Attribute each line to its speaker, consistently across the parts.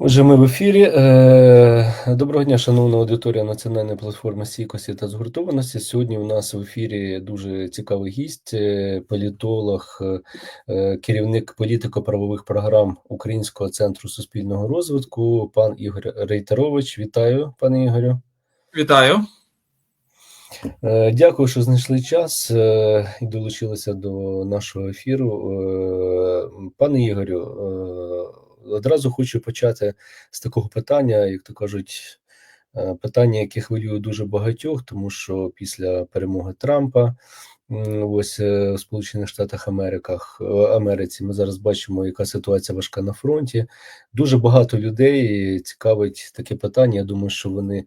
Speaker 1: Отже, ми в ефірі. Е, Доброго дня, шановна аудиторія Національної платформи стійкості та згуртованості. Сьогодні у нас в ефірі дуже цікавий гість, е, політолог, е, керівник політико-правових програм Українського центру суспільного розвитку, пан Ігор Рейтерович. Вітаю, пане Ігорю.
Speaker 2: Вітаю.
Speaker 1: Е, Дякую, що знайшли час е, і долучилися до нашого ефіру. Е, Пане Ігорю, одразу хочу почати з такого питання, як то кажуть, питання, яке хвилює дуже багатьох, тому що після перемоги Трампа. Ось в Сполучених Штатах Америках Америці ми зараз бачимо, яка ситуація важка на фронті. Дуже багато людей цікавить таке питання. Я думаю, що вони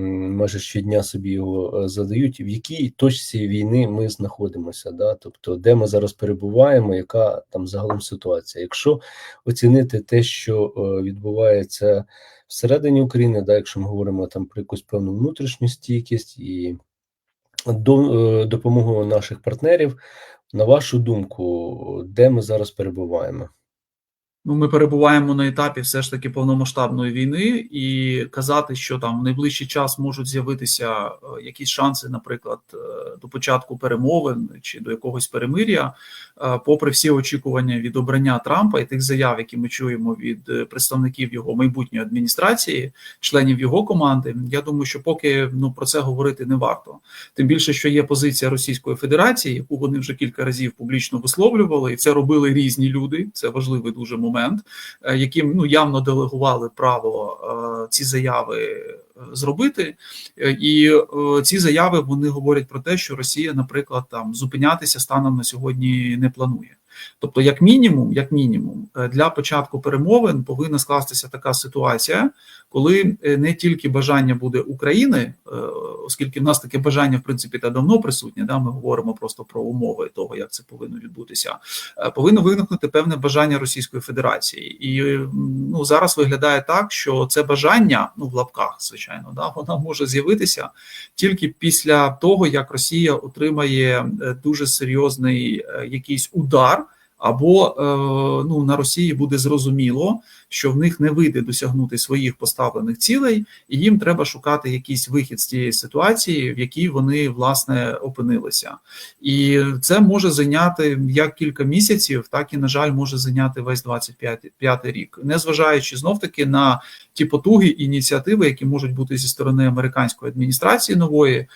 Speaker 1: майже щодня собі його е, задають, в якій точці війни ми знаходимося, да? тобто де ми зараз перебуваємо, яка там загалом ситуація. Якщо оцінити те, що е, відбувається всередині України, да, якщо ми говоримо там про якусь певну внутрішню стійкість і до, е, допомогу наших партнерів, на вашу думку, де ми зараз перебуваємо?
Speaker 2: Ну, ми перебуваємо на етапі все ж таки повномасштабної війни, і казати, що там в найближчий час можуть з'явитися е, якісь шанси, наприклад, е, до початку перемовин чи до якогось перемир'я, е, попри всі очікування від обрання Трампа і тих заяв, які ми чуємо від представників його майбутньої адміністрації, членів його команди, я думаю, що поки ну про це говорити не варто. Тим більше, що є позиція Російської Федерації, яку вони вже кілька разів публічно висловлювали, і це робили різні люди. Це важливий дуже момент, е, яким ну явно делегували право е, ці заяви е, зробити. І ці заяви вони говорять про те, що Росія, наприклад, там зупинятися станом на сьогодні не планує. Тобто, як мінімум, як мінімум, е, для початку перемовин повинна скластися така ситуація, коли е, не тільки бажання буде України, е, оскільки в нас таке бажання, в принципі, та давно присутнє. Да, ми говоримо просто про умови того, як це повинно відбутися. Повинно виникнути певне бажання Російської Федерації, і ну зараз виглядає так, що це бажання, ну в лапках, звичайно, да, вона може з'явитися тільки після того, як Росія отримає дуже серйозний якийсь удар. Або е, ну на Росії буде зрозуміло, що в них не вийде досягнути своїх поставлених цілей, і їм треба шукати якийсь вихід з тієї ситуації, в якій вони власне опинилися, і це може зайняти як кілька місяців, так і на жаль, може зайняти весь 25 рік, незважаючи знов таки на ті потуги і ініціативи, які можуть бути зі сторони американської адміністрації нової, е,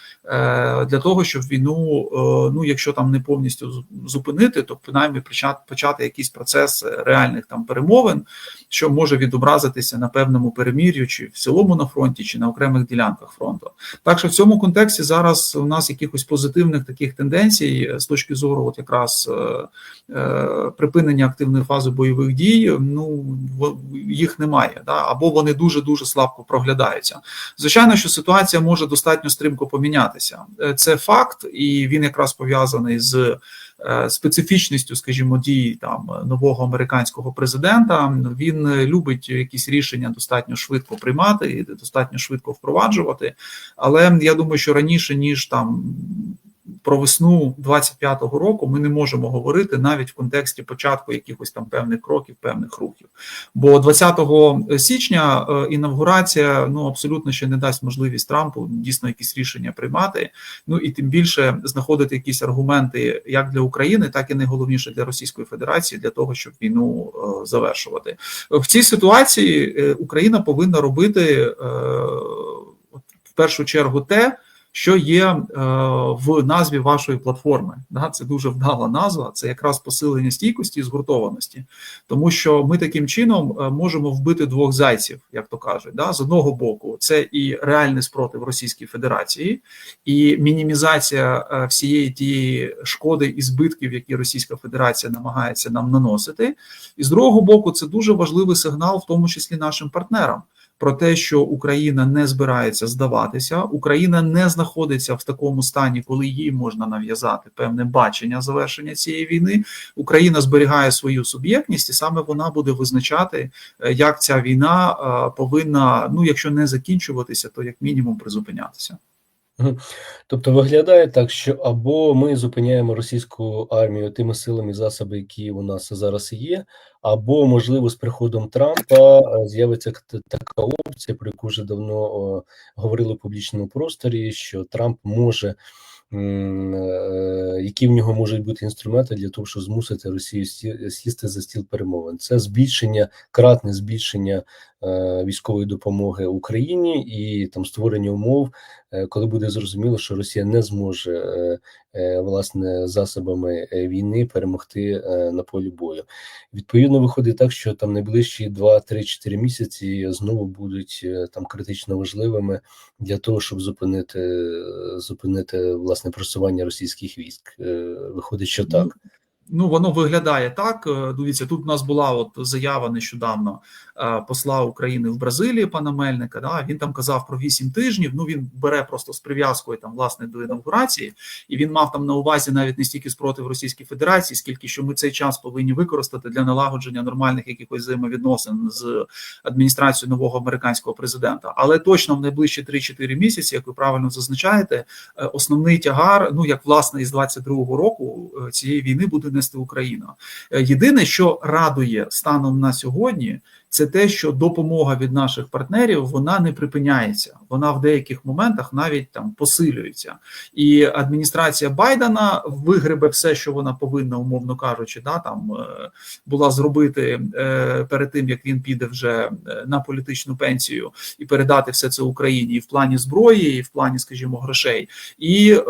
Speaker 2: для того, щоб війну, е, ну якщо там не повністю зупинити, то принаймні почати почати якийсь процес е, реальних там перемовин, що може відобразитися на певному перемір'ю, чи в цілому на фронті, чи на окремих ділянках фронту. Так що в цьому контексті зараз у нас якихось позитивних таких тенденцій е, з точки зору, от якраз е, е, припинення активної фази бойових дій, ну в- їх немає, да або вони дуже дуже слабко проглядаються. Звичайно, що ситуація може достатньо стрімко помінятися. Це факт, і він якраз пов'язаний з специфічністю, скажімо, дій там нового американського президента. Він е, любить якісь рішення достатньо швидко приймати і достатньо швидко впроваджувати. Але я думаю, що раніше ніж там. Про весну 25-го року ми не можемо говорити навіть в контексті початку якихось там певних кроків, певних рухів. Бо 20 січня е, інавгурація ну абсолютно ще не дасть можливість Трампу дійсно якісь рішення приймати. Ну і тим більше знаходити якісь аргументи як для України, так і найголовніше для Російської Федерації для того, щоб війну е, завершувати в цій ситуації. е, Україна повинна робити в першу чергу те. Що є е, в назві вашої платформи? Це дуже вдала назва. Це якраз посилення стійкості і згуртованості, тому що ми таким чином е, можемо вбити двох зайців, як то кажуть. З одного боку, це і реальний спротив Російській Федерації, і мінімізація е, всієї тієї шкоди і збитків, які Російська Федерація намагається нам наносити. І з другого боку, це дуже важливий сигнал, в тому числі нашим партнерам. Про те, що Україна не збирається здаватися, Україна не знаходиться в такому стані, коли їй можна нав'язати певне бачення завершення цієї війни. Україна зберігає свою суб'єктність, і саме вона буде визначати, е, як ця війна е, повинна, ну якщо не закінчуватися, то як мінімум призупинятися.
Speaker 1: Тобто виглядає так, що або ми зупиняємо російську армію тими силами засоби, які у нас зараз є, або, можливо, з приходом Трампа е, з'явиться така опція, про яку вже давно о, говорили в публічному просторі, що Трамп може, е, які в нього можуть бути інструменти для того, щоб змусити Росію сі- сісти за стіл перемовин. Це збільшення, кратне збільшення військової допомоги Україні і там створення умов е, коли буде зрозуміло, що Росія не зможе е, е, власне засобами е, війни перемогти е, на полі бою. Відповідно, виходить так, що там найближчі 2-3-4 місяці знову будуть е, там критично важливими для того, щоб зупинити е, зупинити власне просування російських військ. Е, Виходить, що так.
Speaker 2: Ну, воно виглядає так. Е, Дивіться, тут у нас була от заява нещодавно е, посла України в Бразилії, пана Мельника. Да, він там казав про 8 тижнів. Ну він бере просто з прив'язкою там власне до інаугурації, і він мав там на увазі навіть не стільки спротив Російської Федерації, скільки що ми цей час повинні використати для налагодження нормальних якихось взаємовідносин з адміністрацією нового американського президента. Але точно в найближчі 3-4 місяці, як ви правильно зазначаєте, е, основний тягар, ну як власне із 22-го року е, цієї війни буде нести Україна. Е, Єдине, що радує станом на сьогодні, це те, що допомога від наших партнерів вона не припиняється. Вона в деяких моментах навіть там посилюється. І адміністрація Байдена вигребе все, що вона повинна, умовно кажучи, да там е, була зробити е, перед тим, як він піде вже е, на політичну пенсію і передати все це Україні і в плані зброї, і в плані, скажімо, грошей. І е,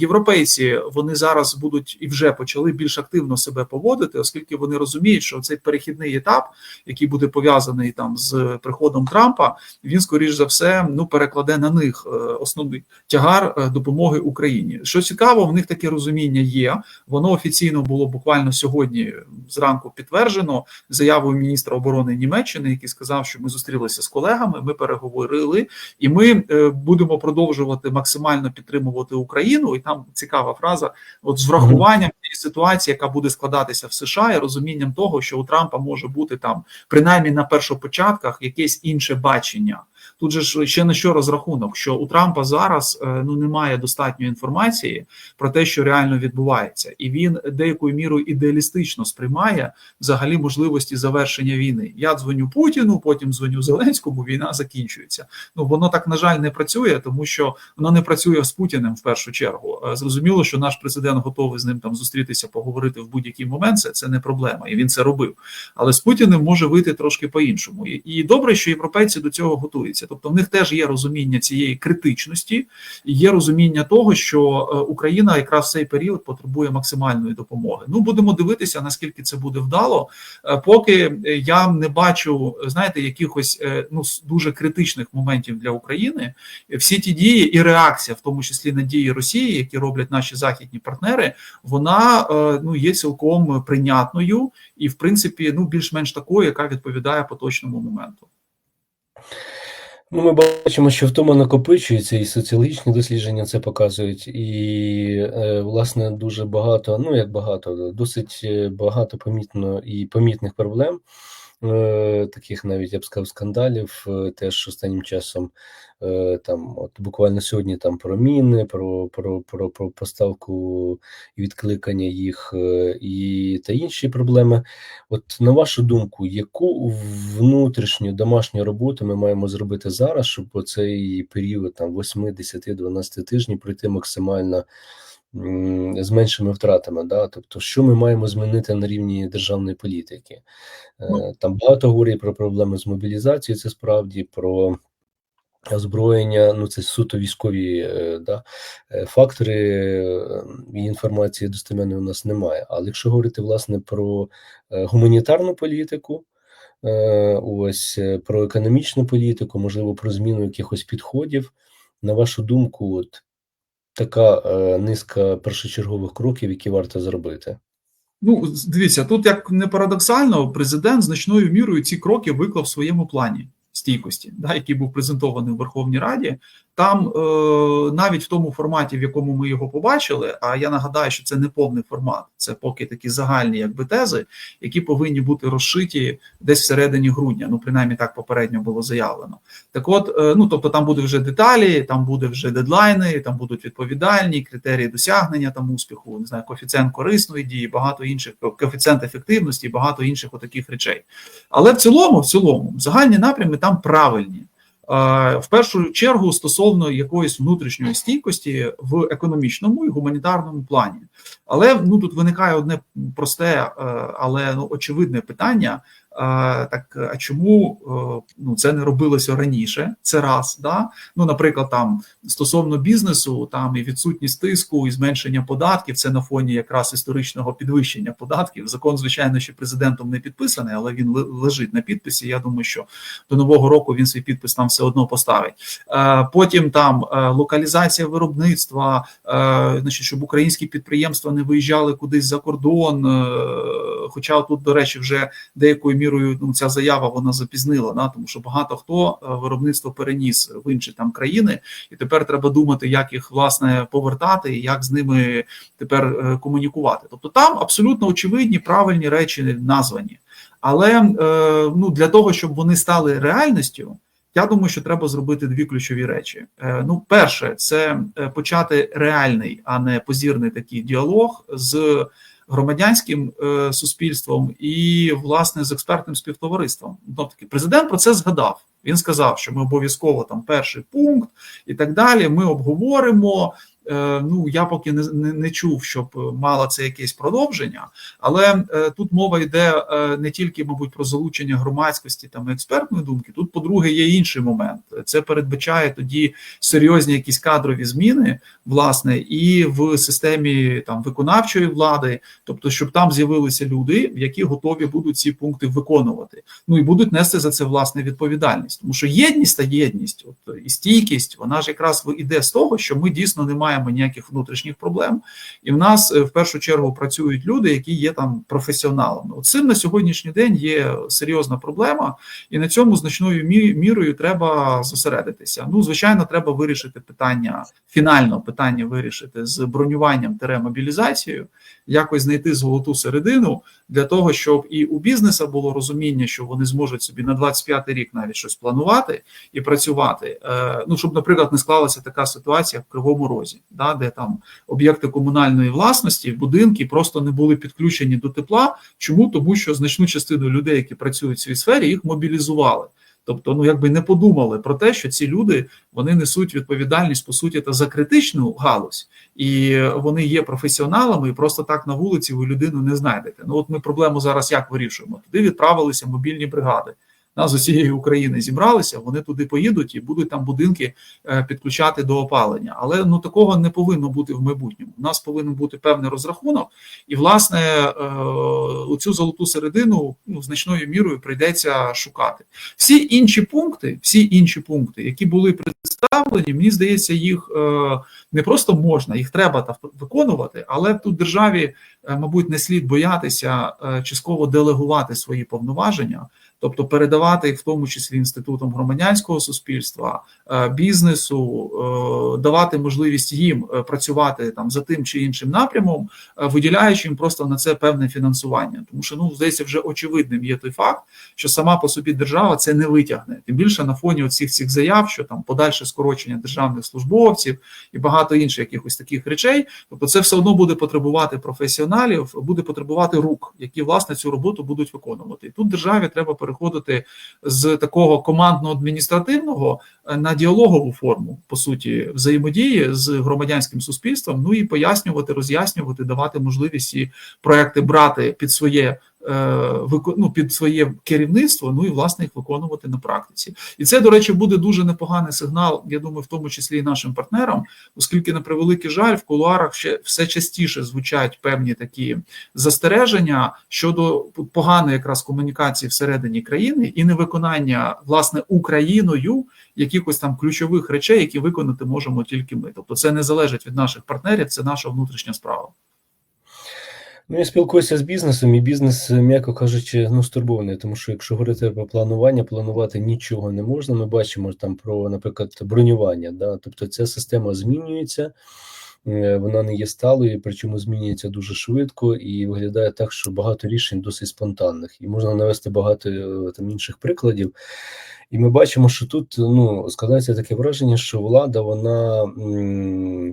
Speaker 2: європейці вони зараз будуть і вже почали більш активно себе поводити, оскільки вони розуміють, що цей перехідний етап, який буде пов'язаний там з приходом Трампа, він скоріш за все ну перекладе на них е, основний тягар е, допомоги Україні. Що цікаво, в них таке розуміння є. Воно офіційно було буквально сьогодні зранку підтверджено заявою міністра оборони Німеччини, який сказав, що ми зустрілися з колегами, ми переговорили, і ми е, будемо продовжувати максимально підтримувати Україну. І там цікава фраза: от з врахуванням ситуації, яка буде складатися в США, і розумінням того, що у Трампа може бути там принаймні на першопочатках якесь інше бачення. Тут же ж ще на що розрахунок, що у Трампа зараз е, ну немає достатньої інформації про те, що реально відбувається, і він деякою мірою ідеалістично сприймає взагалі можливості завершення війни. Я дзвоню Путіну, потім дзвоню Зеленському. Війна закінчується. Ну воно так на жаль не працює, тому що воно не працює з Путіним в першу чергу. Е, Зрозуміло, що наш президент готовий з ним там зустрітися, поговорити в будь-який момент. Це, це не проблема, і він це робив. Але з Путіним може вийти трошки по-іншому. І, і добре, що європейці до цього готуються. Тобто, в них теж є розуміння цієї критичності, і є розуміння того, що е, Україна якраз в цей період потребує максимальної допомоги. Ну будемо дивитися, наскільки це буде вдало. Е, Поки е, я не бачу, знаєте, якихось ну дуже критичних моментів для України. Всі ті дії і реакція, в тому числі на дії Росії, які роблять наші західні партнери, вона ну є цілком прийнятною і, в принципі, ну більш-менш такою, яка відповідає поточному моменту.
Speaker 1: Ну, ми бачимо, що втома накопичується, і соціологічні дослідження це показують. І, е, власне, дуже багато, ну як багато, досить е, багато помітно і помітних проблем, таких навіть я б сказав, скандалів. е, Теж останнім часом е, там, от буквально сьогодні там про міни, про, про, про, про поставку і відкликання їх е, і та інші проблеми. От на вашу думку, яку внутрішню домашню роботу ми маємо зробити зараз, щоб цей період там 8, 10, 12 тижнів пройти максимально з меншими втратами? Да? Тобто, що ми маємо змінити на рівні державної політики? Е,
Speaker 2: Ну.
Speaker 1: Там багато говорять про проблеми з мобілізацією, це справді про. Озброєння, ну це суто військові е, да, е, фактори і інформації достеменної у нас немає. Але якщо говорити власне про гуманітарну політику, ось про економічну політику, можливо, про зміну якихось підходів, на вашу думку, от така е, низка першочергових кроків, які варто зробити.
Speaker 2: Ну, дивіться, тут як не парадоксально, президент значною мірою ці кроки виклав в своєму плані стійкості, да, який був презентований у Верховній Раді. Там е, навіть в тому форматі, в якому ми його побачили, а я нагадаю, що це не повний формат, це поки такі загальні якби тези, які повинні бути розшиті десь всередині грудня. Ну, принаймні так попередньо було заявлено. Так, от, е, ну тобто, там буде вже деталі, там буде вже дедлайни, там будуть відповідальні критерії досягнення там успіху, не знаю, коефіцієнт корисної дії, багато інших коефіцієнт ефективності, багато інших отаких речей. Але в цілому, в цілому, загальні напрями там правильні. В першу чергу стосовно якоїсь внутрішньої стійкості в економічному і гуманітарному плані. Але ну тут виникає одне просте, е, але ну очевидне питання. Так, а чому е, ну це не робилося раніше? Це раз, да ну, наприклад, там стосовно бізнесу, там і відсутність тиску, і зменшення податків. Це на фоні якраз історичного підвищення податків. Закон, звичайно, ще президентом не підписаний, але він лежить на підписі. Я думаю, що до нового року він свій підпис там все одно поставить. Е, Потім там е, локалізація виробництва, значить, щоб українські підприємства не виїжджали кудись за кордон. Хоча тут, до речі, вже деякою мірою ну, ця заява вона запізнила, да, тому що багато хто е, виробництво переніс в інші там країни, і тепер треба думати, як їх власне повертати і як з ними тепер е, комунікувати. Тобто там абсолютно очевидні правильні речі названі. Але е, ну, для того, щоб вони стали реальністю, я думаю, що треба зробити дві ключові речі. Ну, перше, це почати реальний, а не позірний такий діалог з громадянським е, суспільством і власне з експертним співтовариством. Тобто президент про це згадав. Він сказав, що ми обов'язково там перший пункт і так далі. Ми обговоримо. Е, Ну я поки не, не, не чув, щоб мало це якесь продовження, але е, тут мова йде е, не тільки, мабуть, про залучення громадськості там експертної думки. Тут, по-друге, є інший момент. Це передбачає тоді серйозні якісь кадрові зміни, власне, і в системі там виконавчої влади, тобто, щоб там з'явилися люди, які готові будуть ці пункти виконувати. Ну і будуть нести за це власне відповідальність, тому що єдність та єдність, от і стійкість, вона ж якраз іде з того, що ми дійсно не маємо ніяких внутрішніх проблем, і в нас е, в першу чергу працюють люди, які є там професіоналами. От цим на сьогоднішній день є серйозна проблема, і на цьому значною мірою треба зосередитися. Ну, звичайно, треба вирішити питання фінально питання вирішити з бронюванням мобілізацією, якось знайти золоту середину для того, щоб і у бізнеса було розуміння, що вони зможуть собі на 25-й рік навіть щось планувати і працювати. Е, Ну щоб, наприклад, не склалася така ситуація в Кривому Розі, да, де там об'єкти комунальної власності, будинки просто не були підключені до тепла. Чому? Тому що значну частину людей, які працюють в цій сфері, їх мобілізували. Тобто, ну якби не подумали про те, що ці люди вони несуть відповідальність по суті та за критичну галузь, і вони є професіоналами, і просто так на вулиці ви людину не знайдете. Ну от ми проблему зараз як вирішуємо? Туди відправилися мобільні бригади. З усієї України зібралися, вони туди поїдуть і будуть там будинки е, підключати до опалення. Але ну такого не повинно бути в майбутньому. У нас повинен бути певний розрахунок, і власне е, у цю золоту середину ну, значною мірою прийдеться шукати. Всі інші пункти, всі інші пункти, які були представлені, мені здається, їх е, не просто можна, їх треба та виконувати, але тут державі, мабуть, не слід боятися частково делегувати свої повноваження. Тобто передавати їх в тому числі інститутам громадянського суспільства, е, бізнесу, е, давати можливість їм е, працювати там за тим чи іншим напрямом, виділяючи їм просто на це певне фінансування. Тому що ну здається, вже очевидним є той факт, що сама по собі держава це не витягне. Тим більше на фоні оцих цих заяв, що там подальше скорочення державних службовців і багато інших якихось таких речей. Тобто, це все одно буде потребувати професіоналів, буде потребувати рук, які власне цю роботу будуть виконувати. І тут державі треба переходити з такого командно-адміністративного е, на діалогову форму, по суті, взаємодії з громадянським суспільством. Ну і пояснювати, роз'яснювати, давати можливість і проекти брати під своє. Е, Ну, під своє керівництво, ну і власне їх виконувати на практиці, і це, до речі, буде дуже непоганий сигнал. Я думаю, в тому числі і нашим партнерам, оскільки на превеликий жаль, в кулуарах ще все частіше звучать певні такі застереження щодо поганої якраз комунікації всередині країни і невиконання власне Україною якихось там ключових речей, які виконати можемо тільки ми. Тобто, це не залежить від наших партнерів, це наша внутрішня справа.
Speaker 1: Ну, я спілкуюся з бізнесом, і бізнес, м'яко кажучи, ну, стурбований, тому що якщо говорити про планування, планувати нічого не можна. Ми бачимо там про, наприклад, бронювання. Да? Тобто ця система змінюється, е, вона не є сталою, причому змінюється дуже швидко, і виглядає так, що багато рішень досить спонтанних. І можна навести багато е, там інших прикладів. І ми бачимо, що тут ну складається таке враження, що влада, вона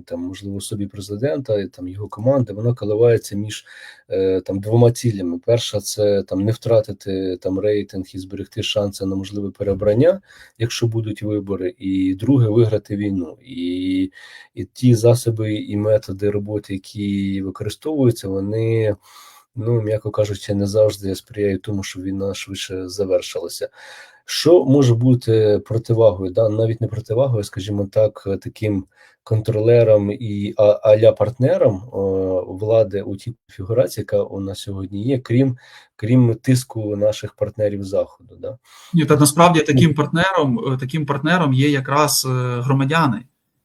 Speaker 1: там, можливо, собі президента і там його команди, вона коливається між е, там двома цілями. Перша це там не втратити там рейтинг і зберегти шанси на можливе переобрання, якщо будуть вибори, і друге виграти війну. І, і ті засоби і методи роботи, які використовуються, вони. Ну, м'яко кажучи, не завжди сприяють тому, щоб війна швидше завершилася. Що може бути противагою, да, навіть не противагою, скажімо так, таким контролером і аля партнером влади у тій конфігурації, яка у нас сьогодні є, крім крім тиску наших партнерів заходу. Да?
Speaker 2: Ні, та насправді таким партнером, е, таким партнером є якраз е, громадяни,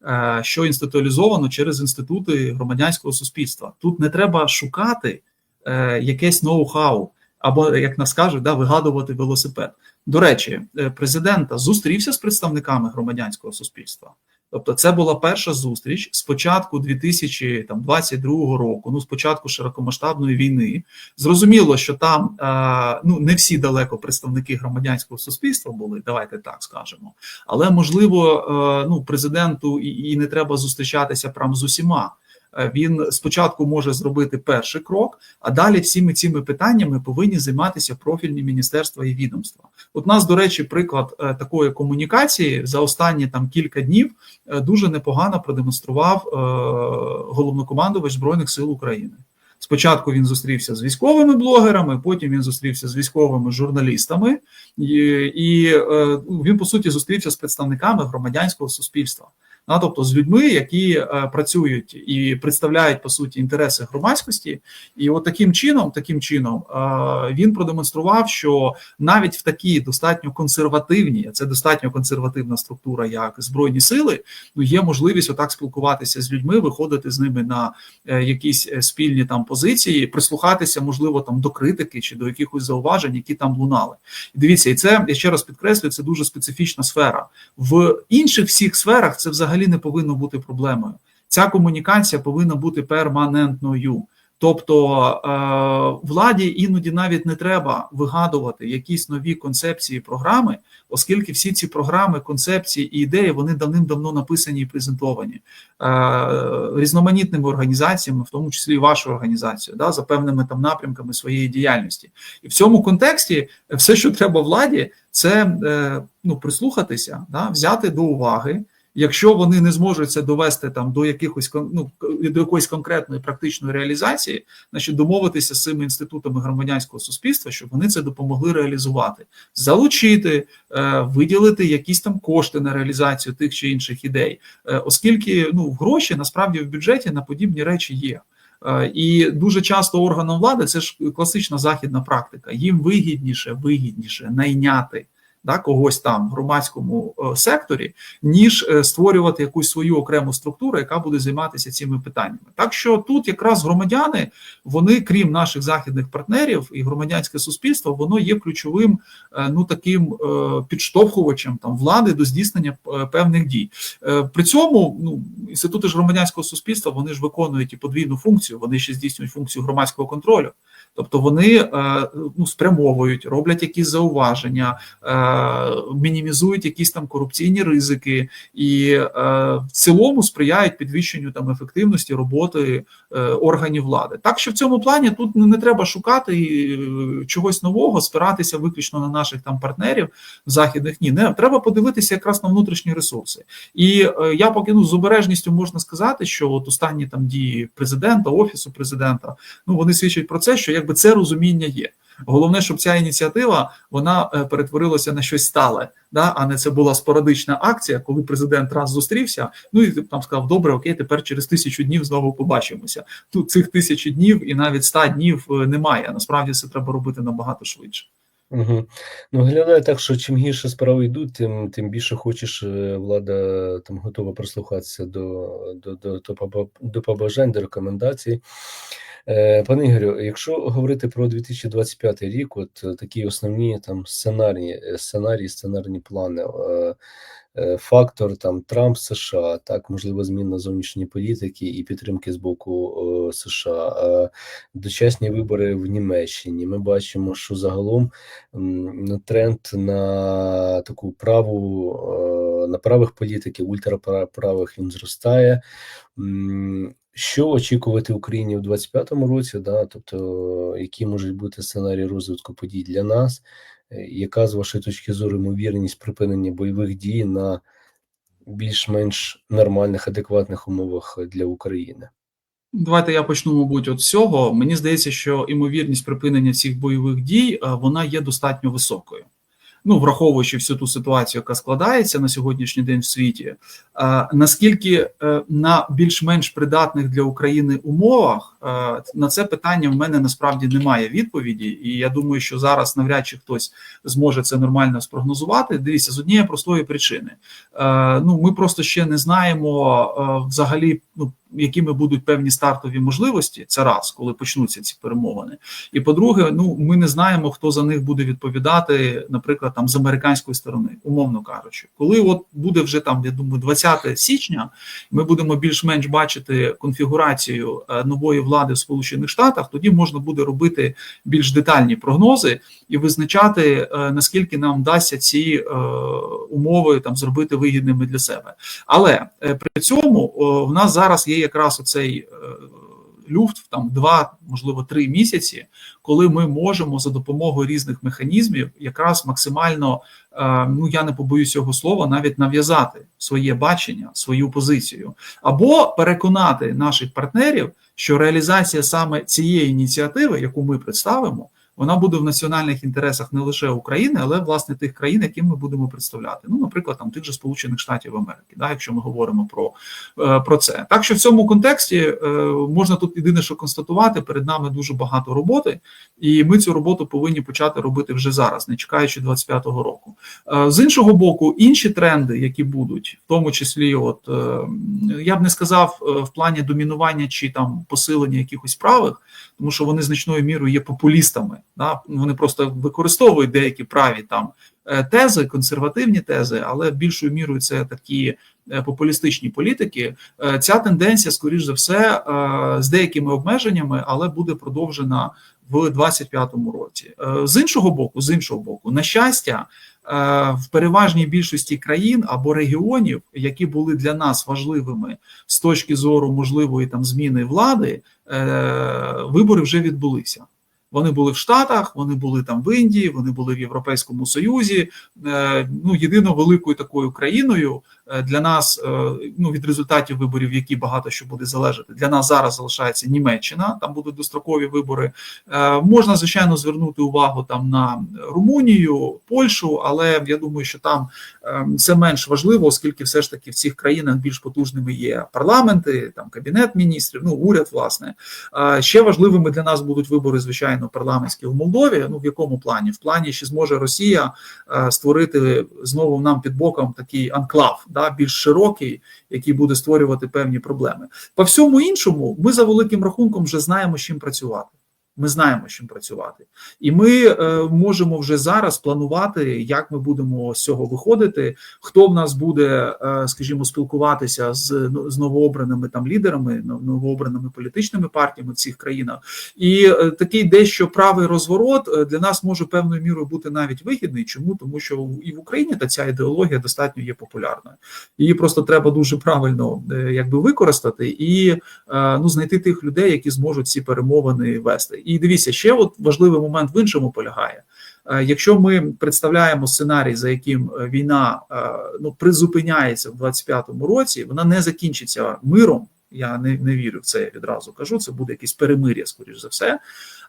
Speaker 2: е, що інституалізовано через інститути громадянського суспільства. Тут не треба шукати якесь ноу-хау, або, як нас кажуть, да, вигадувати велосипед. До речі, е, президента зустрівся з представниками громадянського суспільства. Тобто, це була перша зустріч з початку 2022 року, ну з початку широкомасштабної війни. Зрозуміло, що там е, ну не всі далеко представники громадянського суспільства були, давайте так скажемо. Але можливо, е, ну президенту і не треба зустрічатися прям з усіма. Е, Він спочатку може зробити перший крок, а далі всіми цими питаннями повинні займатися профільні міністерства і відомства. От нас, до речі, приклад е, такої комунікації за останні там кілька днів е, дуже непогано продемонстрував головнокомандувач Збройних сил України. Спочатку він зустрівся з військовими блогерами, потім він зустрівся з військовими журналістами, і, і він по суті зустрівся з представниками громадянського суспільства. А, тобто з людьми, які е, працюють і представляють по суті інтереси громадськості, і от таким чином, таким чином, е, він продемонстрував, що навіть в такій достатньо консервативній, це достатньо консервативна структура, як збройні сили, ну є можливість отак спілкуватися з людьми, виходити з ними на е, якісь спільні там позиції, прислухатися, можливо, там до критики чи до якихось зауважень, які там лунали. І дивіться, і це я ще раз підкреслюю, це дуже специфічна сфера. В інших всіх сферах це взагалі не повинно бути проблемою. Ця комунікація повинна бути перманентною. Тобто е, владі іноді навіть не треба вигадувати якісь нові концепції програми, оскільки всі ці програми, концепції і ідеї вони давним-давно написані і презентовані е, різноманітними організаціями, в тому числі і вашою організацією, да, за певними там напрямками своєї діяльності. І в цьому контексті все, що треба владі, це е, ну прислухатися, да, взяти до уваги. Якщо вони не зможуть це довести там до якихось ну, до якоїсь конкретної практичної реалізації, значить домовитися з цими інститутами громадянського суспільства, щоб вони це допомогли реалізувати, залучити, е, виділити якісь там кошти на реалізацію тих чи інших ідей, е, оскільки ну гроші насправді в бюджеті на подібні речі є. Е, І дуже часто органам влади це ж класична західна практика. Їм вигідніше, вигідніше найняти да, когось там в громадському е, секторі, ніж е, створювати якусь свою окрему структуру, яка буде займатися цими питаннями. Так що тут якраз громадяни, вони, крім наших західних партнерів і громадянське суспільство, воно є ключовим е, ну таким підштовхувачем там влади до здійснення певних дій. При цьому ну інститути ж громадянського суспільства вони ж виконують і подвійну функцію, вони ще здійснюють функцію громадського контролю. Тобто вони ну, спрямовують, роблять якісь зауваження, мінімізують якісь там корупційні ризики, і в цілому сприяють підвищенню там ефективності роботи е, органів влади. Так що в цьому плані тут не треба шукати е, чогось нового, спиратися виключно на наших там партнерів західних. Ні, не треба подивитися якраз на внутрішні ресурси. І е, я поки ну, з обережністю можна сказати, що от останні там дії президента, офісу президента, ну вони свідчать про це, що якби це розуміння є. Головне, щоб ця ініціатива вона перетворилася на щось стале, да, а не це була спорадична акція, коли президент раз зустрівся. Ну і там сказав: Добре, окей, тепер через тисячу днів знову побачимося. Тут цих тисячі днів і навіть ста днів немає. Насправді це треба робити набагато швидше.
Speaker 1: Угу. Ну, виглядає так, що чим гірше справи йдуть, тим тим більше хочеш влада там готова прислухатися до до, до, до, побажань, до рекомендацій. Е, Пане Ігорю, якщо говорити про 2025 рік, от е, такі основні там сценарії, е, сценарії, сценарні плани, е, е, фактор там Трамп США, так можливо, зміна зовнішньої політики і підтримки з боку е, США, е, дочасні вибори в Німеччині. Ми бачимо, що загалом м, тренд на таку праву е, на правих політиків, ультраправих він зростає. Що очікувати Україні в 25-му році? Да? Тобто, які можуть бути сценарії розвитку подій для нас? Яка з вашої точки зору ймовірність припинення бойових дій на більш-менш нормальних, адекватних умовах для України?
Speaker 2: Давайте я почну, мабуть, от цього. Мені здається, що імовірність припинення цих бойових дій е, вона є достатньо високою. Ну, враховуючи всю ту ситуацію, яка складається на сьогоднішній день в світі, е, наскільки е, на більш-менш придатних для України умовах е, на це питання в мене насправді немає відповіді, і я думаю, що зараз навряд чи хтось зможе це нормально спрогнозувати. Дивіться, з однієї простої причини. Ну, ми просто ще не знаємо взагалі, ну якими будуть певні стартові можливості. Це раз, коли почнуться ці перемовини. І по-друге, ну ми не знаємо, хто за них буде відповідати, наприклад, там з американської сторони, умовно кажучи, коли от буде вже там, я думаю, 20 січня, ми будемо більш-менш бачити конфігурацію е, нової влади в Сполучених Штатах. Тоді можна буде робити більш детальні прогнози і визначати е, наскільки нам вдасться ці е, умови там зробити вигідними для себе. Але при цьому в нас зараз є якраз оцей е, люфт, там два, можливо, три місяці, коли ми можемо за допомогою різних механізмів якраз максимально, е, ну я не побоюсь цього слова, навіть нав'язати своє бачення, свою позицію, або переконати наших партнерів, що реалізація саме цієї ініціативи, яку ми представимо, вона буде в національних інтересах не лише України, але власне тих країн, яким ми будемо представляти. Ну, наприклад, там тих же Сполучених Штатів Америки, да, якщо ми говоримо про, е, про це. Так що в цьому контексті е, можна тут єдине, що констатувати, перед нами дуже багато роботи, і ми цю роботу повинні почати робити вже зараз, не чекаючи 25-го року. Е, З іншого боку, інші тренди, які будуть, в тому числі, от я б не сказав в плані домінування чи там посилення якихось правих, тому що вони значною мірою є популістами. Да? Вони просто використовують деякі праві там е, тези, консервативні тези, але більшою мірою це такі е, популістичні політики. Е, Ця тенденція, скоріш за все, з деякими обмеженнями, але буде продовжена в 25-му році. З іншого боку, з іншого боку, на щастя. В переважній більшості країн або регіонів, які були для нас важливими з точки зору можливої там зміни влади, вибори вже відбулися. Вони були в Штатах, вони були там в Індії, вони були в Європейському Союзі. Е, Ну, єдиною великою такою країною е, для нас, е, ну від результатів виборів, які багато що буде залежати, для нас зараз залишається Німеччина. Там будуть дострокові вибори. Можна звичайно звернути увагу там на Румунію, Польщу, але я думаю, що там це менш важливо, оскільки все ж таки в цих країнах більш потужними є парламенти, там кабінет міністрів, ну уряд, власне. Ще важливими для нас будуть вибори, звичайно, парламентські в Молдові. Ну в якому плані? В плані, чи зможе Росія е, створити знову нам під боком такий анклав, да, більш широкий, який буде створювати певні проблеми. По всьому іншому, ми за великим рахунком вже знаємо, з чим працювати. Ми знаємо, з чим працювати, і ми е, можемо вже зараз планувати, як ми будемо з цього виходити. Хто в нас буде, е, скажімо, спілкуватися з, з новообраними там лідерами, новообраними політичними партіями в цих країнах, і е, такий дещо правий розворот для нас може певною мірою бути навіть вигідний. Чому тому, що і в Україні та ця ідеологія достатньо є популярною. Її просто треба дуже правильно якби використати і ну знайти тих людей, які зможуть ці перемовини вести. І дивіться, ще от важливий момент в іншому полягає. Е, Якщо ми представляємо сценарій, за яким е, війна е, ну призупиняється в 25-му році, вона не закінчиться миром. Я не, не вірю в це. Я відразу кажу. Це буде якесь перемир'я, скоріш за все.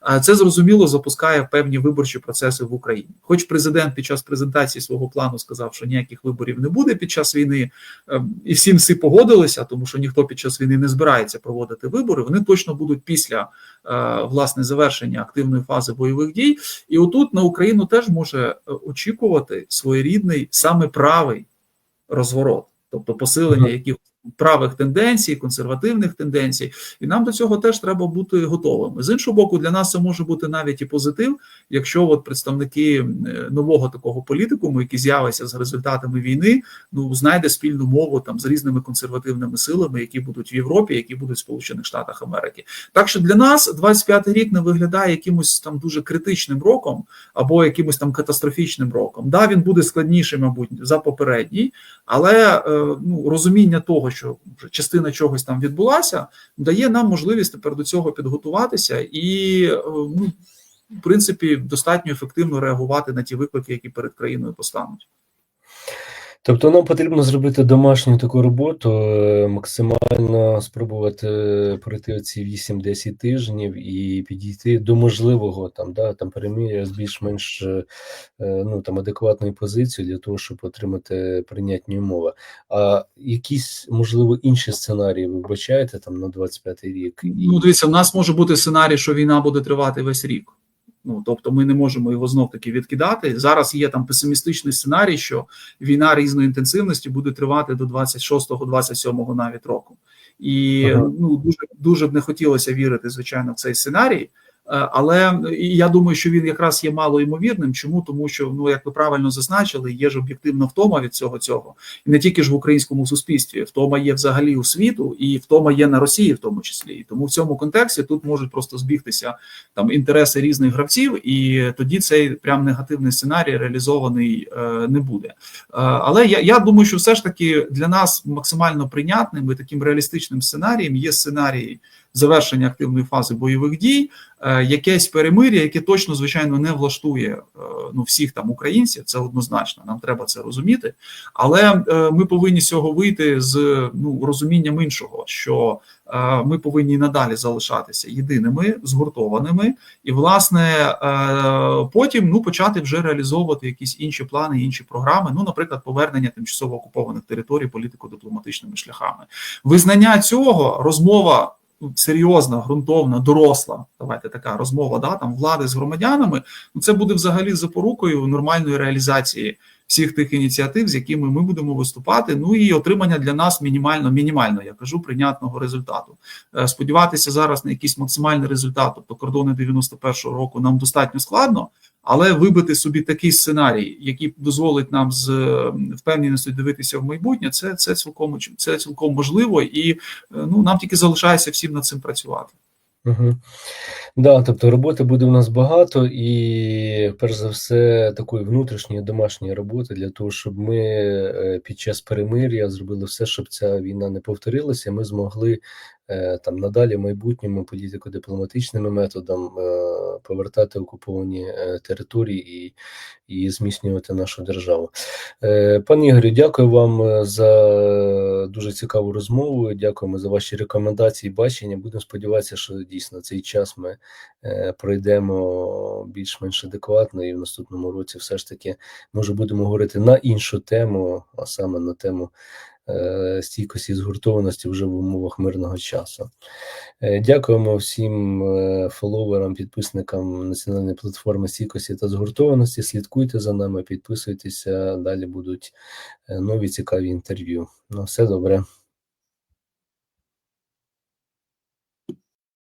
Speaker 2: А Це зрозуміло запускає певні виборчі процеси в Україні. Хоч президент під час презентації свого плану сказав, що ніяких виборів не буде під час війни, ем, і всім всі погодилися, тому що ніхто під час війни не збирається проводити вибори. Вони точно будуть після е, власне завершення активної фази бойових дій. І отут на Україну теж може е, очікувати своєрідний саме правий розворот, тобто посилення якихось правих тенденцій, консервативних тенденцій, і нам до цього теж треба бути готовими. З іншого боку, для нас це може бути навіть і позитив, якщо от представники е, нового такого політикуму, які з'являться з результатами війни, ну знайде спільну мову там з різними консервативними силами, які будуть в Європі, які будуть в Сполучених Штатах Америки. Так що для нас 25-й рік не виглядає якимось там дуже критичним роком або якимось там катастрофічним роком. Да, він буде складніший, мабуть, за попередній, але е, ну розуміння того, що вже частина чогось там відбулася, дає нам можливість тепер до цього підготуватися і е, ну. В принципі, достатньо ефективно реагувати на ті виклики, які перед країною постануть.
Speaker 1: Тобто нам потрібно зробити домашню таку роботу, е, максимально спробувати пройти оці 8-10 тижнів і підійти до можливого там, да, там перемір'я з більш-менш е, ну, там, адекватною позицією для того, щоб отримати прийнятні умови. А якісь, можливо, інші сценарії ви вбачаєте там на 25-й рік?
Speaker 2: Ну, дивіться, в нас може бути сценарій, що війна буде тривати весь рік. Ну тобто, ми не можемо його знов таки відкидати. Зараз є там песимістичний сценарій, що війна різної інтенсивності буде тривати до 26-27 навіть року, і ага. ну дуже дуже б не хотілося вірити, звичайно, в цей сценарій. Але я думаю, що він якраз є мало ймовірним. Чому тому, що ну як ви правильно зазначили, є ж об'єктивна втома від цього цього, і не тільки ж в українському суспільстві, втома є взагалі у світу, і втома є на Росії, в тому числі. І тому в цьому контексті тут можуть просто збігтися там інтереси різних гравців, і тоді цей прям негативний сценарій реалізований е, не буде. Е, але я, я думаю, що все ж таки для нас максимально прийнятним і таким реалістичним сценарієм є сценарій завершення активної фази бойових дій, е, якесь перемир'я, яке точно звичайно не влаштує е, ну всіх там українців. Це однозначно. Нам треба це розуміти. Але е, ми повинні з цього вийти з ну розумінням іншого, що ми повинні надалі залишатися єдиними, згуртованими, і власне потім ну почати вже реалізовувати якісь інші плани, інші програми. Ну, наприклад, повернення тимчасово окупованих територій політико-дипломатичними шляхами. Визнання цього розмова серйозна, ґрунтовна, доросла, давайте така розмова да, там влади з громадянами, ну це буде взагалі запорукою нормальної реалізації всіх тих ініціатив, з якими ми будемо виступати. Ну і отримання для нас мінімально, мінімально, я кажу, прийнятного результату. Е, сподіватися зараз на якийсь максимальний результат, тобто кордони 91-го року нам достатньо складно. Але вибити собі такий сценарій, який дозволить нам з впевненістю дивитися в майбутнє, це це цілком це цілком можливо, і ну нам тільки залишається всім над цим працювати.
Speaker 1: Угу. Да, тобто роботи буде у нас багато, і перш за все такої внутрішньої домашньої роботи для того, щоб ми е, під час перемир'я зробили все, щоб ця війна не повторилася. Ми змогли Е, там надалі в майбутньому політико-дипломатичними методом е, повертати окуповані е, території і і зміцнювати нашу державу. Пане Ігорю, дякую вам за дуже цікаву розмову. Дякуємо за ваші рекомендації, бачення. Будемо сподіватися, що дійсно цей час ми пройдемо більш-менш адекватно, і в наступному році все ж таки може будемо говорити на іншу тему, а саме на тему. Е, стійкості і згуртованості вже в умовах мирного часу. Е, дякуємо всім е, фоловерам, підписникам національної платформи стійкості та згуртованості. Слідкуйте за нами, підписуйтеся. Далі будуть нові цікаві інтерв'ю. Ну, все добре.